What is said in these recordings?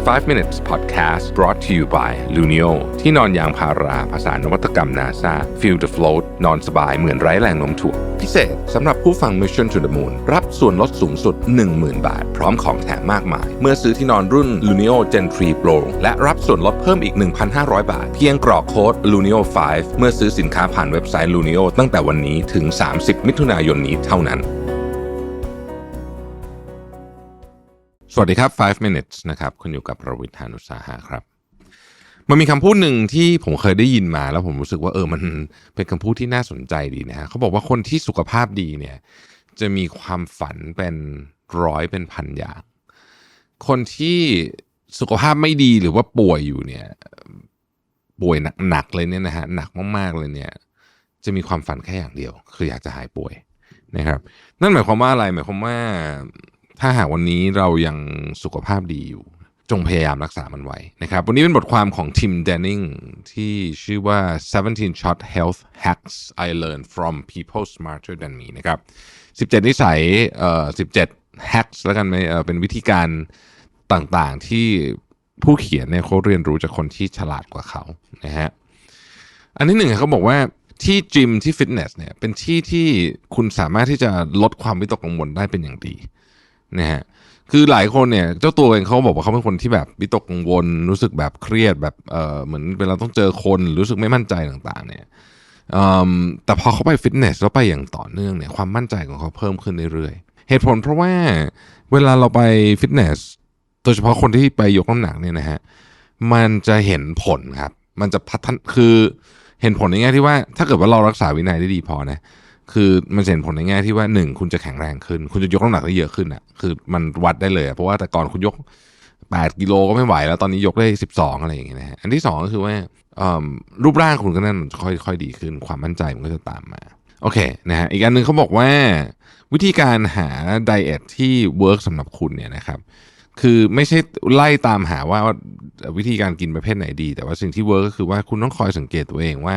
5 minutes podcast brought to you by Luno ที่นอนยางพาราภาษานวัตกรรม NASA feel the float นอนสบายเหมือนไร้แรงโน้มถ่วงพิเศษสำหรับผู้ฟัง Mission to the Moon รับส่วนลดสูงสุด 10,000 บาท พร้อมของแถมมากมาย เมื่อซื้อที่นอนรุ่น Luno Gen 3 Pro และรับส่วนลดเพิ่มอีก 1,500 บาท เพียงกรอกโค้ด Luno 5 เมื่อซื้อสินค้าผ่านเว็บไซต์ Luno ตั้งแต่วันนี้ถึง 30 มิถุนายนนี้เท่านั้น สวัสดีครับ 5 minutes นะครับ คุณอยู่กับประวิทยานุสาหะครับ มันมีคำพูดหนึ่งที่ผมเคยได้ยินมาแล้วผมรู้สึกว่าเออมันเป็นคำพูดที่น่าสนใจดีนะฮะเขาบอกว่าคนที่สุขภาพดีเนี่ยจะมีความฝันเป็นร้อยเป็นพันอย่าง คนที่สุขภาพไม่ดีหรือว่าป่วยอยู่เนี่ยป่วยหนักๆเลยเนี่ยนะฮะหนักมากๆเลยเนี่ยจะมีความฝันแค่อย่างเดียว คืออยากจะหายป่วยนะครับ นั่นหมายความว่าอะไรหมายความว่า ถ้าหากวันนี้เรายังสุขภาพดีอยู่ จงพยายามรักษามันไว้นะครับ วันนี้เป็นบทความของทิมเดนนิงที่ชื่อว่า 17 short health hacks I learned from people smarter than me นะครับ 17 นิสัยเอ่อ17 hacks แล้วกันไหมเอ่อเป็นวิธีการต่างๆที่ผู้เขียนเนี่ยเขาเรียนรู้จากคนที่ฉลาดกว่าเขานะฮะอันที่หนึ่งเขาบอกว่าที่จิมที่ฟิตเนสเนี่ยเป็นที่ที่คุณสามารถที่จะลดความวิตกกังวลได้เป็นอย่างดี นะฮะคือหลายคนเนี่ยเจ้าตัวเองเขาบอกว่าเขาเป็นคนที่แบบวิตกกังวลรู้สึกแบบเครียดแบบเออเหมือนเวลาต้องเจอคนรู้สึกไม่มั่นใจต่างๆ เนี่ยแต่พอเขาไปฟิตเนสแล้วไปอย่างต่อเนื่องเนี่ยความมั่นใจของเขาเพิ่มขึ้นเรื่อยๆเหตุผลเพราะว่าเวลาเราไปฟิตเนสโดยเฉพาะคนที่ไปยกน้ำหนักเนี่ยนะฮะมันจะเห็นผลครับ มันจะพัฒนคือเห็นผลในแง่ที่ว่า ถ้าเกิดว่าเรารักษาวินัยได้ดีพอนะ คือมันเห็นผลในแง่ที่ว่าหนึ่งคุณจะแข็งแรงขึ้น คุณจะยกน้ำหนักได้เยอะขึ้นอะคือมันวัดได้เลยเพราะว่าแต่ก่อนคุณยก 8 กิโลก็ไม่ไหว แล้วตอนนี้ยกได้ 12 อะไรอย่างเงี้ยนะฮะอันที่สองก็คือว่ารูปร่างคุณก็นั่นค่อยค่อยดีขึ้น ความมั่นใจมันก็จะตามมาโอเคนะฮะอีกอันหนึ่งเขาบอกว่า วิธีการหาไดเอทที่เวิร์กสำหรับคุณเนี่ยนะครับคือไม่ใช่ไล่ตามหาว่าวิธีการกินประเภทไหนดี แต่ว่าสิ่งที่เวิร์กก็คือว่าคุณต้องคอยสังเกตตัวเองว่า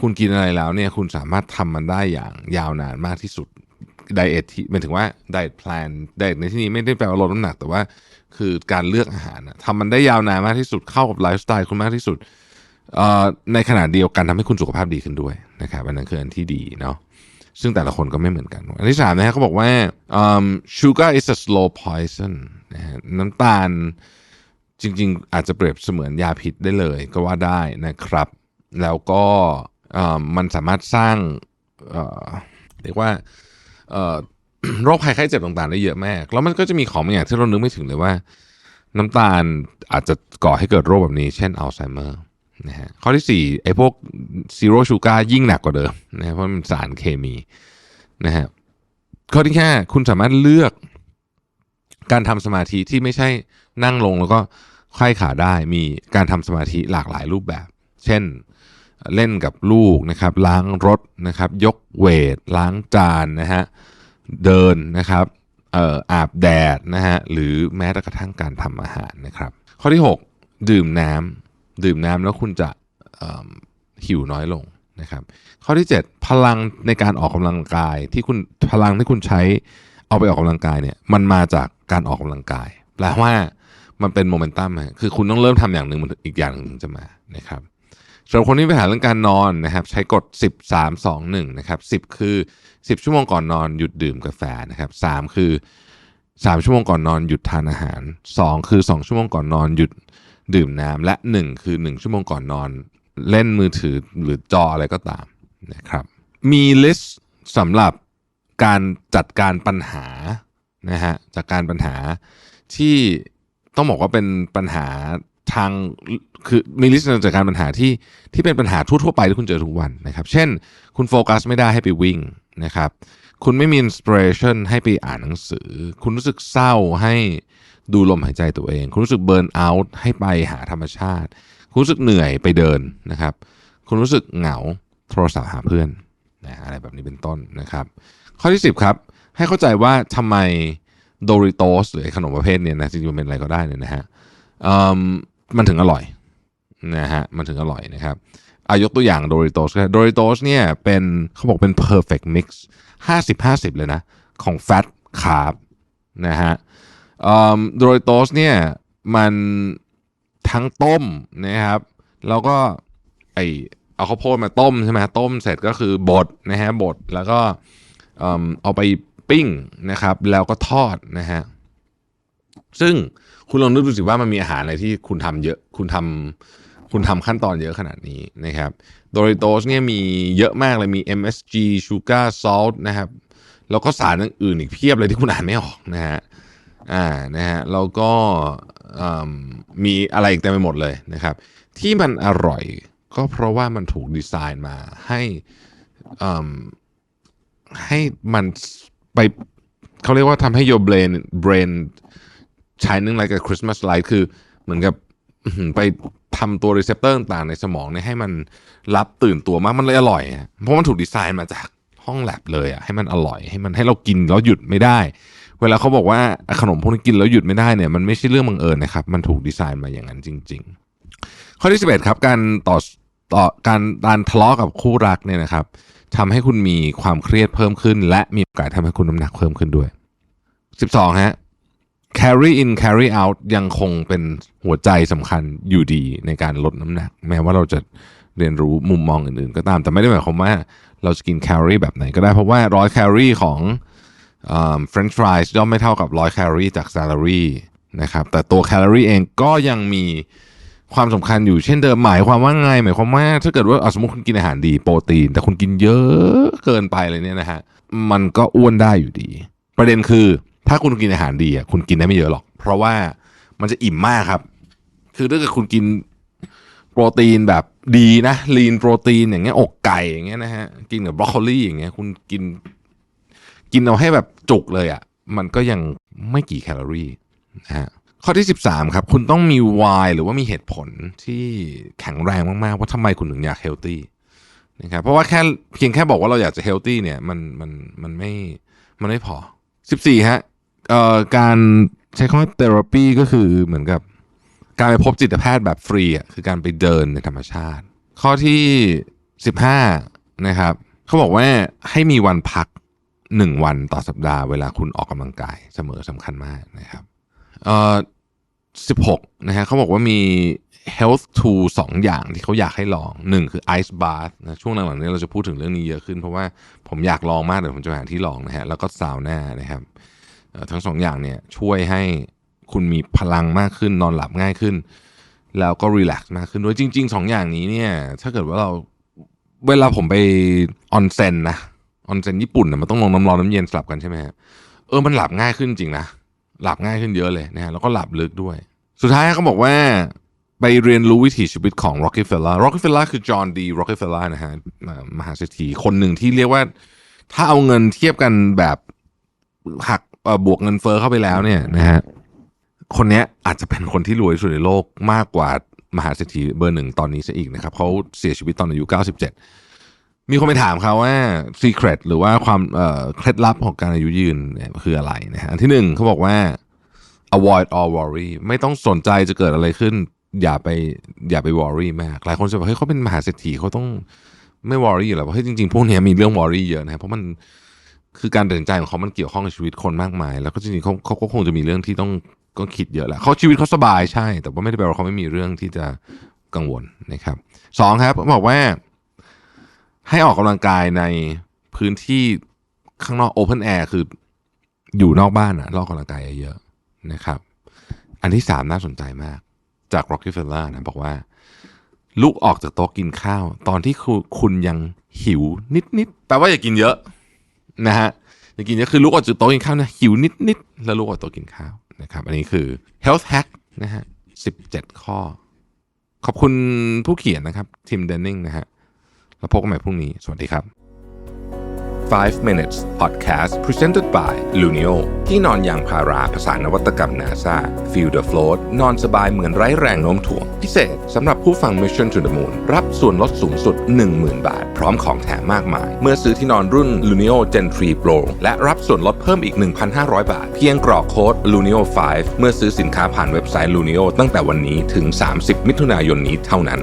คุณกินอะไรแล้วเนี่ยคุณสามารถทำมันได้อย่างยาวนานมากที่สุดไดเอทที่หมายถึงว่าไดเอทแพลนไดเอทในที่นี้ไม่ได้แปลว่าลดน้ำหนัก แต่ว่าคือการเลือกอาหารนะทำมันได้ยาวนานมากที่สุดเข้ากับไลฟ์สไตล์คุณมากที่สุดในขณะเดียวกันทำให้คุณสุขภาพดีขึ้นด้วยนะครับอันนั้นคืออันที่ดีเนาะซึ่งแต่ละคนก็ไม่เหมือนกัน อันที่สามนะฮะเขาบอกว่า sugar is a slow poison นะฮะน้ำตาลจริง ๆ อาจจะเปรียบเสมือนยาพิษได้เลยก็ว่าได้นะครับ แล้วก็ มันสามารถสร้างเเรียกว่าโรคภัยไข้เจ็บต่างๆได้เยอะมาก แล้วมันก็จะมีของบางอย่างที่เรานึกไม่ถึงเลยว่า น้ำตาลอาจจะก่อให้เกิดโรคแบบนี้ เช่นอัลไซเมอร์นะฮะข้อที่สี่ไอ้พวกซีโรชูการ์ยิ่งหนักกว่าเดิมนะฮะเพราะมันสารเคมีนะฮะข้อที่ห้าคุณสามารถเลือกการทำสมาธิที่ไม่ใช่นั่งลงแล้วก็ไข้ขาได้มีการทำสมาธิหลากหลายรูปแบบ เช่น เล่นกับลูกนะครับ ล้างรถนะครับ ยกเวท ล้างจานนะฮะ เดินนะครับเอ่ออาบแดดนะฮะ หรือแม้แต่กระทั่งการทำอาหารนะครับ ข้อที่ 6 ดื่มน้ำดื่มน้ำแล้วคุณจะหิวน้อยลงนะครับ ข้อที่ 7 พลังในการออกกำลังกายที่คุณพลังที่คุณใช้เอาไปออกกำลังกายเนี่ยมันมาจากการออกกำลังกาย แปลว่ามันเป็นโมเมนตัมคือคุณต้องเริ่มทำอย่างหนึ่งอีกอย่างหนึ่งจะมานะครับ สำหรับคนที่มีปัญหาเรื่องการนอนนะครับใช้กฎ 10 3 2 1นะครับ10 คือ 10 ชั่วโมงก่อนนอนหยุดดื่มกาแฟนะครับ3คือ 3 ชั่วโมงก่อนนอนหยุดทานอาหาร 2 คือ 2 ชั่วโมงก่อนนอนหยุดดื่มน้ำและ 1 คือ 1 ชั่วโมงก่อนนอนเล่นมือถือหรือจออะไรก็ตามนะครับมีลิสต์สำหรับการจัดการปัญหานะฮะจัดการปัญหาที่ต้องบอกว่าเป็นปัญหา ทางคือมีลิสต์การจัดการปัญหาที่ที่เป็นปัญหาทั่วๆไปที่คุณเจอทุกวันนะครับ เช่น คุณโฟกัสไม่ได้ให้ไปวิ่งนะครับ คุณไม่มีอินสปิเรชันให้ไปอ่านหนังสือ คุณรู้สึกเศร้าให้ดูลมหายใจตัวเอง คุณรู้สึกเบิร์นเอาท์ให้ไปหาธรรมชาติ คุณรู้สึกเหนื่อยไปเดินนะครับ คุณรู้สึกเหงาโทรศัพท์หาเพื่อนนะอะไรแบบนี้เป็นต้นนะครับ ข้อที่ 10 ครับ ให้เข้าใจว่าทำไมโดริโตสหรือขนมประเภทเนี้นะจริงๆมันเป็นอะไรก็ได้เนี่ยนะฮะ มันถึงอร่อยนะฮะมันถึงอร่อยนะครับอายกตัวอย่างโดริโตสโดริโตสเนี่ยเป็นเขาบอกเป็น perfect mix 50 50 เลยนะ ของแฟตคาร์บนะฮะโดริโตสเนี่ยมันทั้งต้มนะครับ แล้วก็ไอเอาข้าวโพดมาต้มใช่ไหมต้มเสร็จก็คือบดนะฮะบดแล้วก็เอิ่มเอาไปปิ้งนะครับ แล้วก็ทอดนะฮะซึ่ง คุณลองนึกดูสิว่ามันมีอาหารอะไรที่คุณทำเยอะ คุณทำคุณทำขั้นตอนเยอะขนาดนี้นะครับโดริโตสเนี่ยมีเยอะมากเลยมี MSG sugar salt นะครับแล้วก็สารอื่นอีกเพียบเลยที่คุณอ่านไม่ออกนะฮะอ่านะฮะแล้วก็อืมมีอะไรอีกเต็มไปหมดเลยนะครับ ที่มันอร่อยก็เพราะว่ามันถูกดีไซน์มาให้อืมให้มันไปเขาเรียกว่าทำให้โยแบรนแบรน your brain brain shining like a Christmas light คือเหมือนกับไปทำตัวรีเซพเตอร์ต่างๆในสมองเนี่ยให้มันรับตื่นตัวมากมันเลยอร่อย เพราะมันถูกดีไซน์มาจากห้องแลบเลยอะให้มันอร่อยให้มันให้เรากินแล้วหยุดไม่ได้ เวลาเขาบอกว่าขนมพวกนี้กินแล้วหยุดไม่ได้เนี่ยมันไม่ใช่เรื่องบังเอิญนะครับมันถูกดีไซน์มาอย่างนั้นจริง ๆ ข้อที่11ครับการต่อต่อการการทะเลาะกับคู่รักเนี่ยนะครับทำให้คุณมีความเครียดเพิ่มขึ้น และมีโอกาสทำให้คุณน้ำหนักเพิ่มขึ้นด้วย 12ฮะ carry in carry out ยังคงเป็นหัวใจสำคัญอยู่ดีในการลดน้ำหนัก แม้ว่าเราจะเรียนรู้มุมมองอื่นๆ ก็ตาม แต่ไม่ได้หมายความว่าเราจะกินแคลอรี่แบบไหนก็ได้ เพราะว่าร้อยแคลอรี่ของเฟรนช์ฟรายส์ย่อมไม่เท่ากับร้อยแคลอรี่จากแซล a รีนะครับ แต่ตัวแคลอรี่เองก็ยังมีความสำคัญอยู่เช่นเดิมหมายความว่าไง หมายความว่าถ้าเกิดว่าเอาสมมติคุณกินอาหารดีโปรตีน แต่คุณกินเยอะเกินไปเลยเนี่ยนะฮะมันก็อ้วนได้อยู่ดี ประเด็นคือ ถ้าคุณกินอาหารดีอะคุณกินได้ไม่เยอะหรอก เพราะว่ามันจะอิ่มมากครับ คือถ้าเกิดคุณกินโปรตีนแบบดีนะลีนโปรตีนอย่างเงี้ยอกไก่อย่างเงี้ยนะฮะกินกับบรอกโคลีอย่างเงี้ย คุณกิน กินเอาให้แบบจุกเลยอะ่ะ มันก็ยังไม่กี่แคลอรี่นะฮะข้อที่ 13 ครับ คุณต้องมี why หรือว่ามีเหตุผลที่แข็งแรงมาก ๆ ว่าทำไมคุณถึงอยากเฮลตี้นะครับเพราะว่าแค่เพียงแค่บอกว่าเราอยากจะเฮลตี้เนี่ย มันมันมันไม่มันไม่พอ 14ฮะ เอ่อการใช้คำว่า therapy ก็คือเหมือนกับ การไปพบจิตแพทย์แบบฟรีอะคือการไปเดินในธรรมชาติ ข้อที่ 15 นะครับเขาบอกว่าให้มีวันพัก 1 วันต่อสัปดาห์เวลาคุณออกกำลังกายเสมอสำคัญมากนะครับเอ่อ16นะฮะเขาบอกว่ามี health tool สองอย่างที่เขาอยากให้ลอง 1 คือ ice bath นะช่วงหลังๆนี้เราจะพูดถึงเรื่องนี้เยอะขึ้น เพราะว่าผมอยากลองมากเดี๋ยวผมจะหาที่ลองนะฮะแล้วก็ซาวน่านะครับ ทั้งสองอย่างเนี่ยช่วยให้คุณมีพลังมากขึ้นนอนหลับง่ายขึ้น แล้วก็รีแลกซ์มากขึ้นด้วยจริงๆสองอย่างนี้เนี่ยถ้าเกิดว่าเราเวลาผมไปออนเซ็นนะออนเซ็นญี่ปุ่นนะมันต้องลงน้ำร้อนน้ำเย็นสลับกันใช่ไหมฮะเออมันหลับง่ายขึ้นจริงนะหลับง่ายขึ้นเยอะเลยนะฮะแล้วก็หลับลึกด้วย สุดท้ายเขาบอกว่าไปเรียนรู้วิถีชีวิตของ Rockefeller Rockefeller คือจอห์นดี Rockefeller นะฮะมหาเศรษฐีคนหนึ่งที่เรียกว่า ถ้าเอาเงินเทียบกันแบบหัก บวกเงินเฟ้อเข้าไปแล้วเนี่ยนะฮะคนเนี้ยอาจจะเป็นคนที่รวยสุดในโลกมากกว่ามหาเศรษฐีเบอร์หนึ่งตอนนี้ซะอีกนะครับเขาเสียชีวิตตอนอายุ 97 มีคนไปถามเขาว่า secret หรือว่าความเคล็ดลับของการอายุยืนเนี่ยคืออะไรนะฮะอันที่หนึ่งเขาบอกว่า avoid all worry ไม่ต้องสนใจจะเกิดอะไรขึ้น อย่าไปอย่าไป worry มาก หลายคนจะบอกเฮ้ยเขาเป็นมหาเศรษฐีเขาต้องไม่ worry อยู่แล้วเฮ้ยจริงๆพวกเนี้ยมีเรื่อง worry เยอะนะเพราะมัน คือการตัดสินใจของเขามันเกี่ยวข้องกับชีวิตคนมากมาย แล้วก็จริงๆเขาเขาก็คงจะมีเรื่องที่ต้องก็คิดเยอะแหละเขาชีวิตเขาสบายใช่ แต่ว่าไม่ได้แปลว่าเขาไม่มีเรื่องที่จะกังวลนะครับสองครับเขาบอกว่า ให้ออกกำลังกายในพื้นที่ข้างนอก open air คืออยู่นอกบ้านอะออกกำลังกายเยอะๆนะครับ อันที่สามน่าสนใจมาก จาก Rockefeller นะบอกว่า ลุกออกจากโต๊ะกินข้าว ตอนที่คุณคุณยังหิวนิดๆแปลว่าอย่ากินเยอะ นะฮะอย่ากินเยอะคือลุกออกจากโต๊ะกินข้าวนะหิวนิดๆแล้วลุกออกจาโต๊ะกินข้าวนะครับ อันนี้คือ health hack นะฮะสิบเจ็ดข้อ ขอบคุณผู้เขียนนะครับทีมเดนนิงนะฮะแล้วพบกันใหม่พรุ่งนี้ สวัสดีครับ 5 minutes podcast presented by Luno ที่นอนยางพาราภาษานวัตกรรม NASA feel the float นอนสบายเหมือนไร้แรงโน้มถ่วง พิเศษสำหรับผู้ฟัง Mission to the Moon รับส่วนลดสูงสุด 10,000 บาท พร้อมของแถมมากมาย เมื่อซื้อที่นอนรุ่น Lunio Gen 3 Pro และรับส่วนลดเพิ่มอีก 1,500 บาท เพียงกรอกโค้ด Lunio 5 เมื่อซื้อสินค้าผ่านเว็บไซต์ Lunio ตั้งแต่วันนี้ถึง 30 มิถุนายนนี้เท่านั้น